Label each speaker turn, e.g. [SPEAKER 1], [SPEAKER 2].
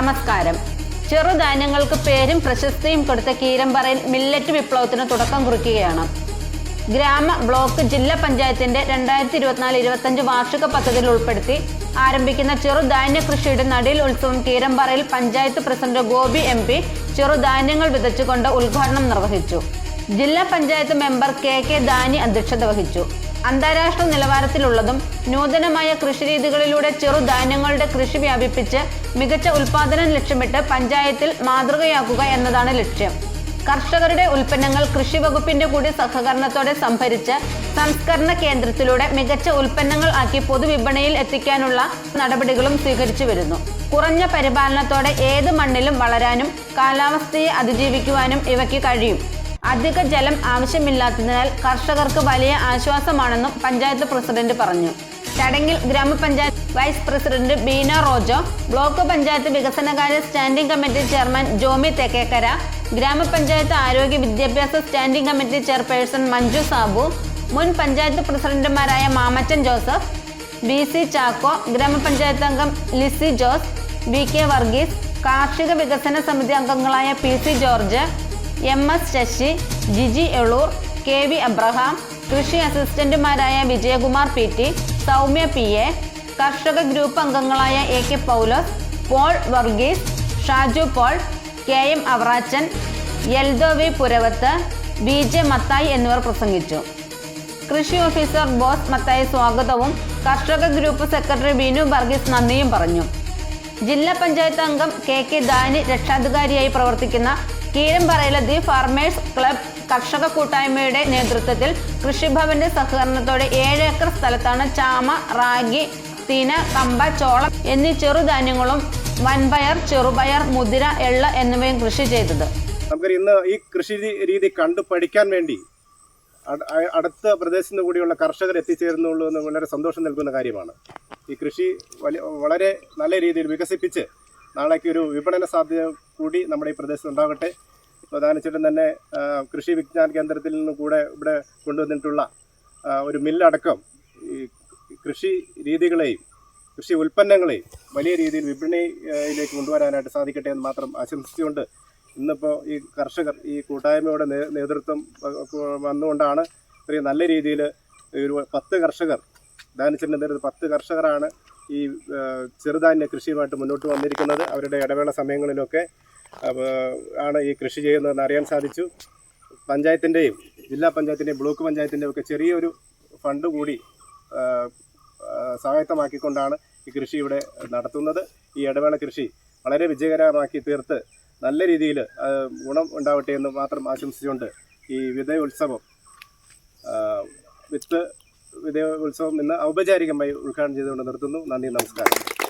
[SPEAKER 1] നമസ്കാരം. ചെറുധാന്യങ്ങൾക്ക് പേരും പ്രശസ്തിയും കൊടുത്ത കീരമ്പറയിൽ മില്ലറ്റ് വിപ്ലവത്തിന് തുടക്കം കുറിക്കുകയാണ്. ഗ്രാമ ബ്ലോക്ക് ജില്ലാ പഞ്ചായത്തിന്റെ രണ്ടായിരത്തി ഇരുപത്തിനാല് ഇരുപത്തഞ്ച് വാർഷിക പദ്ധതിയിൽ ഉൾപ്പെടുത്തി ആരംഭിക്കുന്ന ചെറുധാന്യ കൃഷിയുടെ നടീൽ ഉത്സവം കീരമ്പാറയിൽ panchayat president Gopi M P ചെറുധാന്യങ്ങൾ വിതച്ചുകൊണ്ട് ഉദ്ഘാടനം നിർവഹിച്ചു. ജില്ലാ panchayat member K K Dani അധ്യക്ഷത വഹിച്ചു. അന്താരാഷ്ട്ര നിലവാരത്തിലുള്ളതും നൂതനമായ കൃഷിരീതികളിലൂടെ ചെറുധാന്യങ്ങളുടെ കൃഷി വ്യാപിപ്പിച്ച് മികച്ച ഉൽപാദനം ലക്ഷ്യമിട്ട് പഞ്ചായത്തിൽ മാതൃകയാക്കുക എന്നതാണ് ലക്ഷ്യം. കർഷകരുടെ ഉൽപ്പന്നങ്ങൾ കൃഷി വകുപ്പിന്റെ കൂടി സഹകരണത്തോടെ സംഭരിച്ച് സംസ്കരണ കേന്ദ്രത്തിലൂടെ മികച്ച ഉൽപ്പന്നങ്ങൾ ആക്കി പൊതുവിപണിയിൽ എത്തിക്കാനുള്ള നടപടികളും സ്വീകരിച്ചു വരുന്നു. കുറഞ്ഞ പരിപാലനത്തോടെ ഏത് മണ്ണിലും വളരാനും കാലാവസ്ഥയെ അതിജീവിക്കുവാനും ഇവയ്ക്ക് കഴിയും. അധിക ജലം ആവശ്യമില്ലാത്തതിനാൽ കർഷകർക്ക് വലിയ ആശ്വാസമാണെന്നും പഞ്ചായത്ത് പ്രസിഡന്റ് പറഞ്ഞു. ചടങ്ങിൽ grama panchayat vice president Beena Rojo block panchayat വികസനകാര്യ standing committee chairman Jomy Thekkekara grama panchayat ആരോഗ്യ വിദ്യാഭ്യാസ standing committee chairperson Manju Sabu മുൻ പഞ്ചായത്ത് പ്രസിഡന്റുമാരായ മാമച്ചൻ ജോസഫ് ബി സി ചാക്കോ ഗ്രാമപഞ്ചായത്ത് അംഗം ലിസി ജോസ് വി കെ വർഗീസ് കാർഷിക വികസന സമിതി അംഗങ്ങളായ P C George M S Sasi Jiji Eloor K V Abraham കൃഷി അസിസ്റ്റന്റുമാരായ Vijayakumar P T Soumya P A കർഷക ഗ്രൂപ്പ് അംഗങ്ങളായ A K Paulose Paul Varghese Shaju Paul K M Avarachan Yeldho V Puravath B J Mathai എന്നിവർ പ്രസംഗിച്ചു. കൃഷി officer boss Mathai സ്വാഗതവും കർഷക group secretary Binu Varghese നന്ദിയും പറഞ്ഞു. ജില്ലാ പഞ്ചായത്ത് അംഗം കെ കെ ദാനി രക്ഷാധികാരിയായി പ്രവർത്തിക്കുന്ന കീരമ്പറയിലെ ദി ഫാർമേഴ്സ് ക്ലബ് കർഷക കൂട്ടായ്മയുടെ നേതൃത്വത്തിൽ കൃഷിഭവന്റെ സഹകരണത്തോടെ ഏഴ് ഏക്കർ സ്ഥലത്താണ് ചാമ റാഗി തിന കമ്പ ചോളം എന്നീ ചെറുധാന്യങ്ങളും വൻപയർ ചെറുപയർ മുതിര എള്ള എന്നിവയും കൃഷി ചെയ്തത്.
[SPEAKER 2] നമുക്ക് ഇന്ന് ഈ കൃഷി രീതി കണ്ടു പഠിക്കാൻ വേണ്ടി അടുത്ത പ്രദേശത്ത് നിന്ന് കൂടിയുള്ള കർഷകർ എത്തിച്ചേരുന്നുള്ളൂ എന്ന് വളരെ സന്തോഷം നൽകുന്ന കാര്യമാണ്. ഈ കൃഷി വളരെ നല്ല രീതിയിൽ വികസിപ്പിച്ച് നാളേക്ക് ഒരു വിപണന സാധ്യത കൂടി നമ്മുടെ ഈ പ്രദേശത്ത് ഉണ്ടാകട്ടെ. പ്രധാനച്ചിട്ടും തന്നെ കൃഷി വിജ്ഞാന കേന്ദ്രത്തിൽ നിന്ന് കൂടെ ഇവിടെ കൊണ്ടുവന്നിട്ടുള്ള ഒരു മില്ലടക്കം ഈ കൃഷി രീതികളെയും കൃഷി ഉൽപ്പന്നങ്ങളെയും വലിയ രീതിയിൽ വിപണിയിലേക്ക് കൊണ്ടുവരാനായിട്ട് സാധിക്കട്ടെ എന്ന് മാത്രം ആശംസിച്ചുകൊണ്ട് ഇന്നിപ്പോൾ ഈ കർഷകർ ഈ കൂട്ടായ്മയുടെ നേതൃത്വം വന്നുകൊണ്ടാണ് ഒരു നല്ല രീതിയിൽ ഒരു പത്ത് കർഷകർ ദാനിച്ചിന്റെ നേതൃത്വം പത്ത് കർഷകരാണ് ഈ ചെറുധാന്യ കൃഷിയുമായിട്ട് മുന്നോട്ട് വന്നിരിക്കുന്നത്. അവരുടെ ഇടവേള സമയങ്ങളിലൊക്കെ ആണ് ഈ കൃഷി ചെയ്യുന്നതെന്ന് അറിയാൻ സാധിച്ചു. പഞ്ചായത്തിന്റെയും ജില്ലാ പഞ്ചായത്തിന്റെയും ബ്ലോക്ക് പഞ്ചായത്തിന്റെയും ഒക്കെ ചെറിയൊരു ഫണ്ട് കൂടി സഹായത്തമാക്കിക്കൊണ്ടാണ് ഈ കൃഷി ഇവിടെ നടത്തുന്നത്. ഈ ഇടവേള കൃഷി വളരെ വിജയകരമാക്കി തീർത്ത് നല്ല രീതിയിൽ ഗുണം ഉണ്ടാവട്ടെ എന്ന് മാത്രം ആശംസിച്ചുകൊണ്ട് ഈ വിതയോത്സവം ഉത്സവം വിത്ത് വിതയോത്സവം ഇന്ന് ഔപചാരികമായി ഉദ്ഘാടനം ചെയ്തുകൊണ്ട് നിർത്തുന്നു. നന്ദി നമസ്കാരം.